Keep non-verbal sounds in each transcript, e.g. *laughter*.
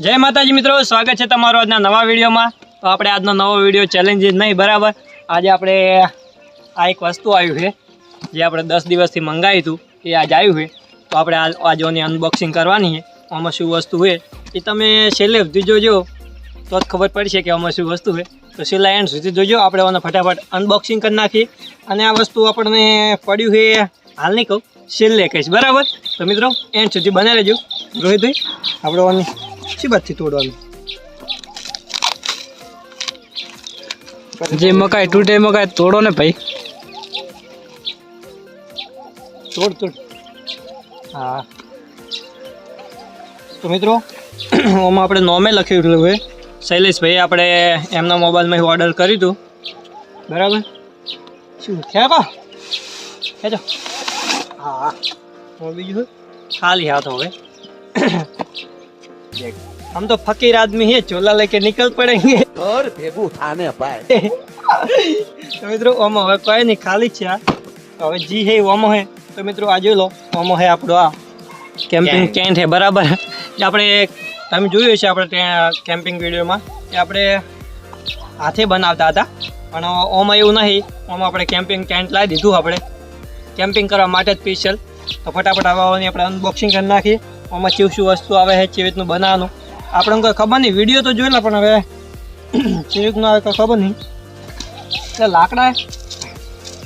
જય માતાજી મિત્રો, સ્વાગત છે તમારું આજના નવા વિડીયોમાં. તો આપણે આજનો નવો વીડિયો ચેલેન્જીસ નહીં, બરાબર? આજે આપણે આ એક વસ્તુ આવ્યું છે, જે આપણે દસ દિવસથી મંગાવ્યું હતું, એ આજે આવ્યું છે. તો આપણે આજ ઓની અનબોક્સિંગ કરવાની છે, આમાં શું વસ્તુ છે, એ તમે છેલ્લે સુધી જોજો. તો જ ખબર પડશે કે આમાં શું વસ્તુ છે. તો છેલ્લા એન્ડ સુધી જોજો, આપણે આને ફટાફટ અનબોક્સિંગ કરી નાખીએ. અને આ વસ્તુ આપણને પડ્યું છે, હાલ નહીં કહું, છેલ્લે કહીશ, બરાબર? તો મિત્રો એન્ડ સુધી બને રહેજો રોહિતભાઈ, આપણે આની શી બાતથી તોડવાનું? જે મકાઈ તૂટે મકાઈ તોડો ને ભાઈ. તોડ તોડ. હા. તો મિત્રો આમાં આપણે નોમે લખેલું ભાઈ. શૈલેષભાઈ આપણે એમના મોબાઈલમાં ઓર્ડર કર્યું હતું. બરાબર? શું કા ખેંચો. હા. બીજું? ખાલી હાથ હવે. हम तो फकीर आदमी है चोला लेके निकल पड़ेंगे ઘર ભેગું થાને ભાઈ તો મિત્રો ઓમો હવે કોઈ નહીં ખાલી જ છે આ તો હવે જી હે ઓમો હે તો મિત્રો આ જોઈ લો ઓમો હે આપણો આ કેમ્પિંગ ટેન્ટ હે બરાબર જે આપણે તમે જોયું છે આપણે ત્યાં કેમ્પિંગ વિડીયોમાં કે આપણે હાથે બનાવતા હતા પણ ઓમાં એવું નહીં ઓમાં આપણે કેમ્પિંગ ટેન્ટ લાવી દીધું આપણે કેમ્પિંગ કરવા માટે જ સ્પેશિયલ તો ફટાફટ આવવાની આપણે અનબોક્સિંગ કરી નાખીએ આમાં કેવું શું વસ્તુ આવે છે કેવી રીતનું બનાવવાનું. આપણે કોઈ ખબર નહીં વીડિયો તો જોયેલા પણ હવે કેવી રીતનું આવે કોઈ ખબર નહીં. એટલે લાકડા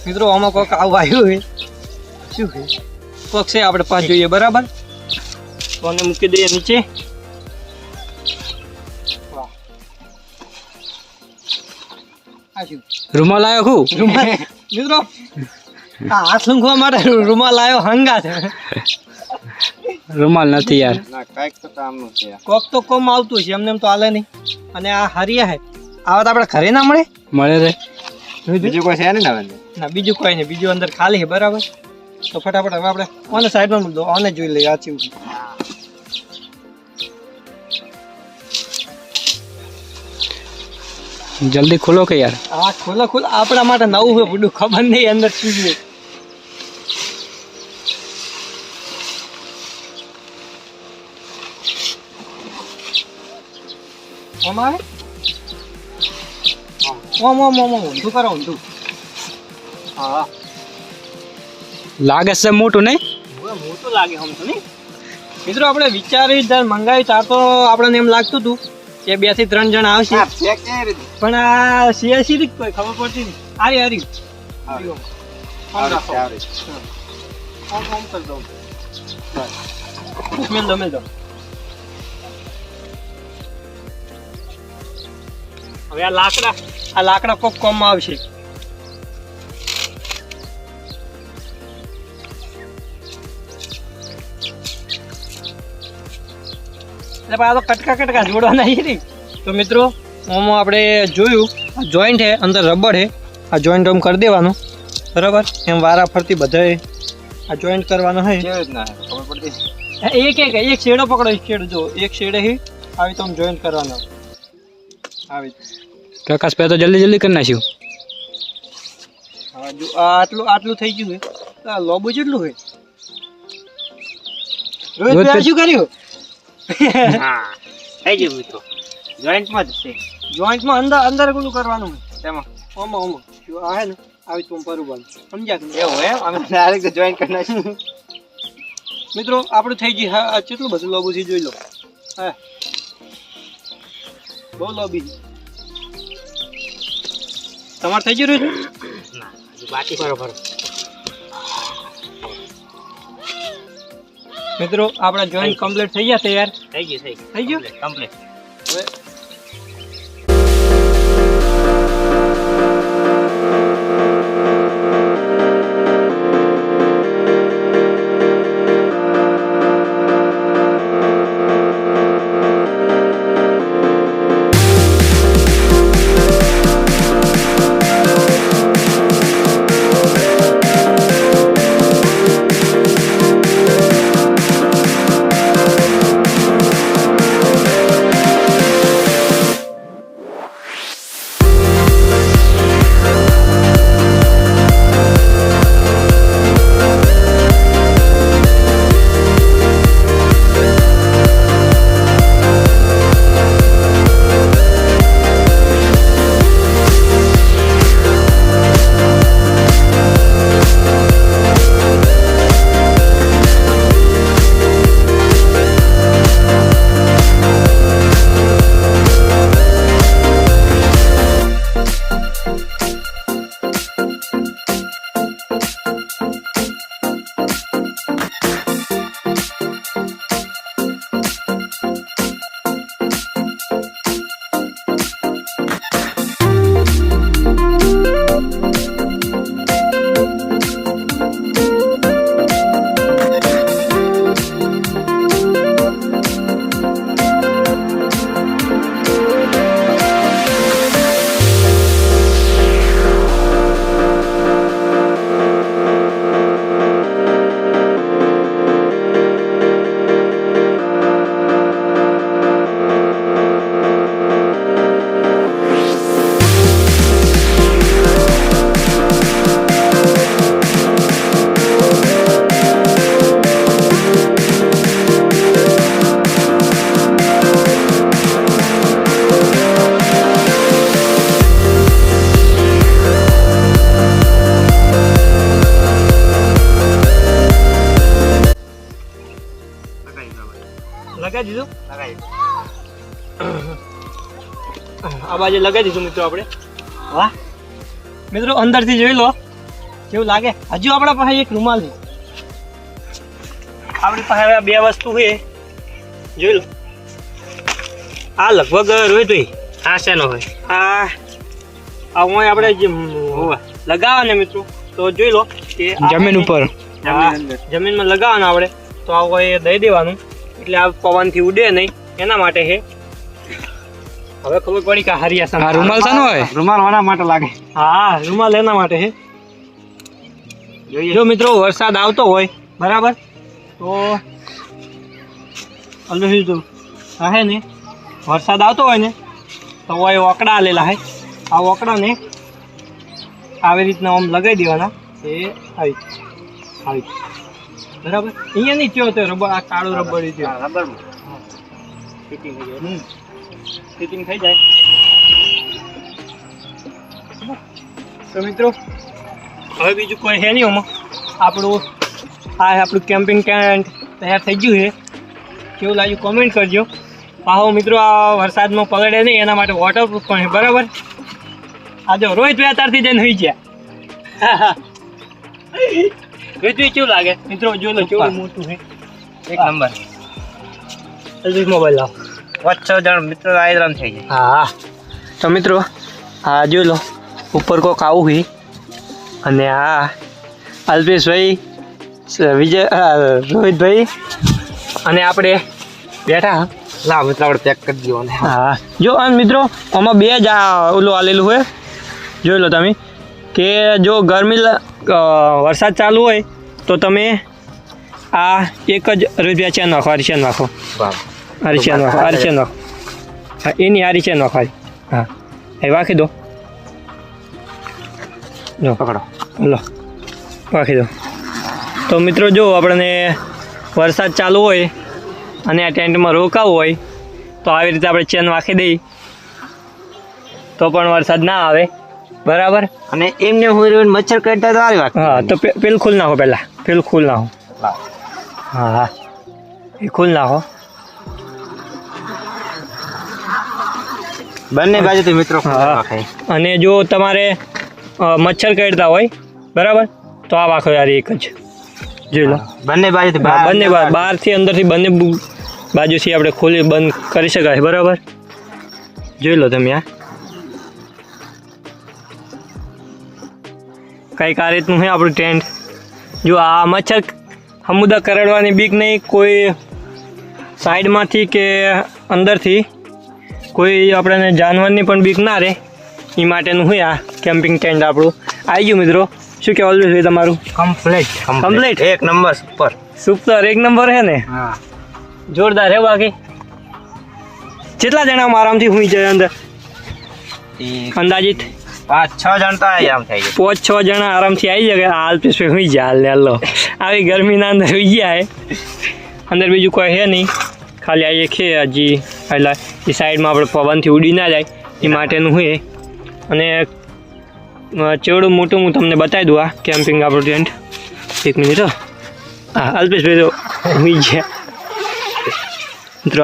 મિત્રો આમાં કોઈક આવું આવ્યું હોય શું છે? કોક છે આપણે પાંચ જોઈએ બરાબર? તો મૂકી દઈએ નીચે. શું? રૂમાલ આવ્યો હું? રૂમાલ? મિત્રો આ હાથ લૂંખવા માટે રૂમાલ આવ્યો હંગા છે રૂમાલ નથી યાર. કોક તો કોમ આવતું છે એમને એમ તો હાલે નહીં. અને આ હરિયા હે. આવા તો આપણે ઘરે ના મળે? મળે રે. બીજું કોઈ છે ને ના બીજું કોઈ નહીં. બીજું અંદર ખાલી છે બરાબર? તો ફટાફટ હવે આપણે ઓને સાઈડમાં મૂકી દો. ઓને જોઈ લઈએ આ ચીવું જલ્દી ખોલો કે યાર? આ ખોલો ખોલો. આપણા માટે નવું હોય બધું ખબર નહીં અંદર શું છે. ઓમ આવે ઓમ ઓમ ઓમ ઓમ ઊંધું કરો ઊંધું હા લાગે છે મોટું નહીં? મોટું લાગે તો નહીં? મિત્રો આપણે વિચારી જ મંગાવી ત્યાં તો આપણને એમ લાગતું હતું કે બેથી ત્રણ જણ આવશે. છે પણ આ સીએસી ની કોઈ ખબર પડતી નહીં. આરી આરી. આમ આમ કરી બસ. મેલ દો મેલ દો. હવે આ લાકડા આ લાકડા કોક કોમમાં આવશે. એટલે આ તો કટકા કટકા જોડવાના છે ને તો મિત્રો આમાં આપણે જોયું આ જોઈન્ટ છે અંદર રબર છે. આ જોઈન્ટ આમ કરી દેવાનું. બરાબર? એમ વારા ફરતી બધાએ આ જોઈન્ટ કરવાનો છે. એક એક એક શેડો પકડો એક શેડ. જો એક શેડે હી આવી તો જોઈન્ટ કરવાનો. આવી. પ્રકાશ પે તો જલ્દી જલ્દી કરી નાખ્યું. હા જો આ આટલું આટલું થઈ ગયું છે. આ લોબુ જેટલું છે. રોહિત રોહિત ભાઈ આ શું કર્યું? થઈ ગયું મિત્રો. જોઈન્ટમાં જ છે. જોઈન્ટમાં અંદર અંદર પેલું કરવાનું છે. તેમાં. ઓમાં ઓમાં. જો આ હે ને આવી તું પરું સમજ્યા તમે? એવું એમ? અમે ડાયરેક્ટ જોઈન્ટ કરી નાખ્યું. મિત્રો આપણું થઈ ગયું હા આ કેટલું બધું લોબુ છે જોઈ લો. હા. બહુ લોબી છે. તમારે થઈ ગયું રહ્યું બાકી બરોબર મિત્રો આપણા જોઈન્ટ કમ્પ્લીટ થઈ ગયા તૈયાર? થઈ ગયું થઈ થઈ ગયું? કમ્પ્લીટ હવે આ બાજુ લગાવી દીધું મિત્રો આપણે. વાહ. મિત્રો અંદરથી જોઈ લો. કેવું લાગે? હજુ આપણા પાસે એક રૂમાલ છે. આપણી પાસે હવે બે વસ્તુ છે. જોઈ લો. આ લગભગ રોહિતભાઈ આ શેનો હોય? આ આ હું આપણે જે લગાવવાને ને મિત્રો. તો જોઈ લો કે જમીન ઉપર. જમીનમાં લગાવવાના આપણે. તો આ કોઈ દઈ દેવાનું. એટલે આ પવનથી ઉડે નહીં. એના માટે છે હવે ખબર પડી કે આ હરિયા આ રૂમાલ સાનો હોય? રૂમાલ વાળા માટે લાગે. હા રૂમાલ એના માટે છે જો મિત્રો વરસાદ આવતો હોય. બરાબર? તો અલ્લું તો હે ને વરસાદ આવતો હોય ને તો હોય ઓકડા આલેલા હે. આ ઓકડાને આવી રીતના આમ લગાવી દેવાના એ આવી આવી બરાબર? અહીંયા નહીં થયો તો રબર આ કાળો રબર રબર ફિટિંગ હમ. ફિટિંગ થઈ જાય. તો મિત્રો, હવે બીજું કોઈ છે નહીં આમાં. આપણું, આ આપણું કેમ્પિંગ ટેન્ટ તૈયાર થઈ ગયું છે. કેવું લાગ્યું કોમેન્ટ કરજો. પાહો મિત્રો, આ વરસાદમાં પગડે નહીં, એના માટે વોટરપ્રૂફ પણ છે, બરાબર? આ જો રોહિત અત્યારથી જઈને હોઈ ગયા. *laughs* રોહિત કેવું લાગે? મિત્રો જો લો, કેવું મોટું છે. એક નંબર. મોબાઈલ લાવો. પાંચ છ જણ મિત્રો આયરામ થઈ જાય હા તો મિત્રો હા જોઈ લો ઉપર કોક આવું હોય અને આ અલ્પેશભાઈ વિજય રોહિતભાઈ. અને આપણે બેઠા હા. મિત્ર આપણે પેક કરી દો હા જો અને મિત્રો આમાં બે જ આ ઓલું આલેલું હોય. જોઈ લો તમે કે જો ગરમી વરસાદ ચાલુ હોય તો તમે આ એક જ રૂપિયા ચેન નાખો ચેન નાખો. આરી ચેન નાખો આરી ચેન નાખો હા એની આરી ચેન નાખો. હા. એ વાંખી દો. જો. પકડો. લો. વાંખી દો. તો મિત્રો જો આપણને વરસાદ ચાલુ હોય અને આ ટેન્ટમાં રોકાવું હોય તો આવી રીતે આપણે ચેન વાખી દઈ. તો પણ વરસાદ ના આવે. બરાબર? અને એમને હું મચ્છર કરતા તો આવી વાત હા તો પેલું ખુલ નાખો પહેલાં. પેલું ખુલ નાખો. હા હા. એ ખુલ નાખો. બંને બાજુથી મિત્રો. અને જો તમારે મચ્છર કરતા હોય બરાબર? તો આ વાંખો યાર એક જ. જોઈ લો. બંને બાજુથી બંને બહારથી અંદરથી બંને બાજુથી આપણે ખોલી બંધ કરી શકાય બરાબર? જોઈ લો તમે આ. કંઈક આ રીતનું છે આપણું ટેન્ટ જો આ મચ્છર હમુદા કરડવાની બીક નહીં કોઈ સાઈડમાંથી કે અંદરથી કોઈ આપણને જાનવરની પણ બીક ના રહે. એ માટેનું હોય આ કેમ્પિંગ ટેન્ટ આપણું. આવી ગયું મિત્રો. શું કહેવાનું છે તમારું? કમ્પ્લીટ કમ્પ્લીટ એક નંબર સુપર સુપર એક નંબર છે ને? હા. જોરદાર હે બાકી. કેટલા જણા આરામથી હુઈ જાય અંદર? અંદાજિત? પાંચ છ જણ તો આરામ થઈ જાય. પાંચ છ જણા આરામથી આવી જાય. હાલ પીસ હુઈ જાય હાલ ને હાલો. આવી ગરમીના અંદર હુઈ ગયા અંદર બીજું કોઈ છે નહીં. ખાલી આ એક છે હજી એટલે એ સાઈડમાં આપણે પવનથી ઉડી ના જાય, એ માટેનું હોય અને ચેવડું મોટું હું તમને બતાવી દઉં આ કેમ્પિંગ આપણું ટેન્ટ. એક મિનિટ, હો. અલ્પેશભાઈ તો ઉમી ગયા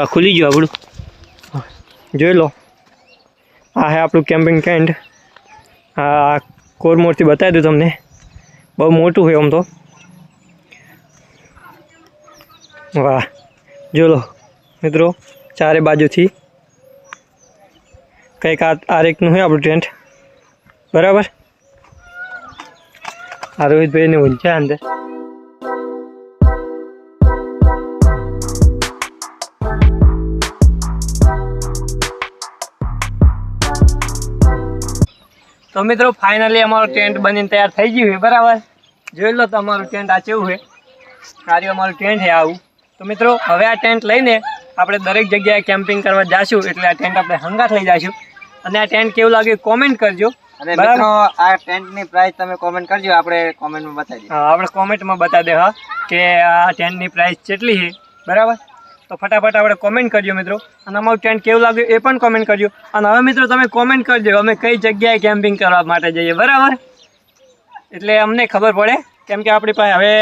આ ખુલી ગયું આપણું. જોઈ લો. આ હે આપણું કેમ્પિંગ ટેન્ટ. આ કોરમોરથી બતાવી દઉં તમને. બહુ મોટું હોય આમ તો. વાહ. જો લો. મિત્રો, ચારે બાજુથી કંઈક આ આ રીતનું હોય આપણું ટેન્ટ બરાબર? આ રોહિતભાઈને ઊંચા અંદર. તો મિત્રો ફાઇનલી અમારું ટેન્ટ બનીને તૈયાર થઈ ગયું છે, બરાબર? જોઈ લો તો અમારું ટેન્ટ આ કેવું છે. કાર્ય અમારું ટેન્ટ છે આવું. તો મિત્રો, હવે આ ટેન્ટ લઈને આપણે દરેક જગ્યાએ કેમ્પિંગ કરવા જાશું એટલે આ ટેન્ટ આપણે હંગાત લઈ જઈશું અને આ ટેન્ટ કેવું લાગ્યું કોમેન્ટ કરજો. અને. મિત્રો આ ટેન્ટની પ્રાઇસ તમે કોમેન્ટ કરજો આપણે કોમેન્ટમાં બતાવી હા, આપણે કોમેન્ટમાં બતાવી દે હા કે આ ટેન્ટની પ્રાઇસ કેટલી છે. બરાબર? તો ફટાફટ આપણે કોમેન્ટ કરજો મિત્રો. અને અમારું ટેન્ટ કેવું લાગ્યું એ પણ કોમેન્ટ કરજો. અને હવે મિત્રો તમે કોમેન્ટ કરજો અમે કઈ જગ્યાએ કેમ્પિંગ કરવા માટે જઈએ. બરાબર? એટલે અમને ખબર પડે. કેમ કે આપણી પાસે હવે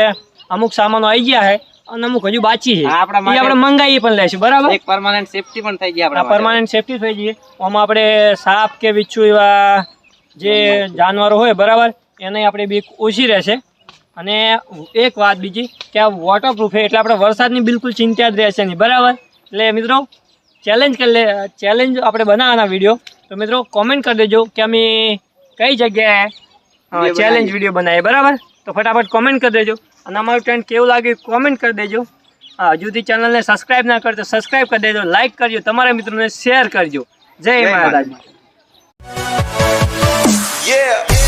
અમુક સામાનો આવી ગયા છે. અમુક હજુ બાકી છે. આપણા આપણે મંગાવી પણ લેશું બરાબર? એક પરમાનન્ટ સેફટી પણ થઈ ગઈ આપણે પરમાનન્ટ સેફટી થઈ જઈએ આમાં આપણે સાપ કે વિચ્છુ એવા જે જાનવરો હોય બરાબર? એને આપણે બીક ઓછી રહેશે. અને એક વાત બીજી કે આ વોટરપ્રૂફ એટલે આપણે વરસાદની બિલકુલ ચિંતા જ રહેશે નહીં બરાબર? એટલે મિત્રો ચેલેન્જ કરી લે ચેલેન્જ આપણે બનાવવાના વીડિયો તો મિત્રો કોમેન્ટ કરી દેજો કે અમે કઈ જગ્યાએ ચેલેન્જ વીડિયો બનાવીએ. બરાબર? તો ફટાફટ કોમેન્ટ કરી દેજો. અને અમારું ટ્રેન્ડ કેવું લાગ્યું કોમેન્ટ કરી દેજો હા, હજુથી ચેનલને સબસ્ક્રાઈબ ના કરતો સબસ્ક્રાઇબ કરી દેજો લાઇક કરજો તમારા મિત્રોને શેર કરજો જય મહારાજ. Yeah.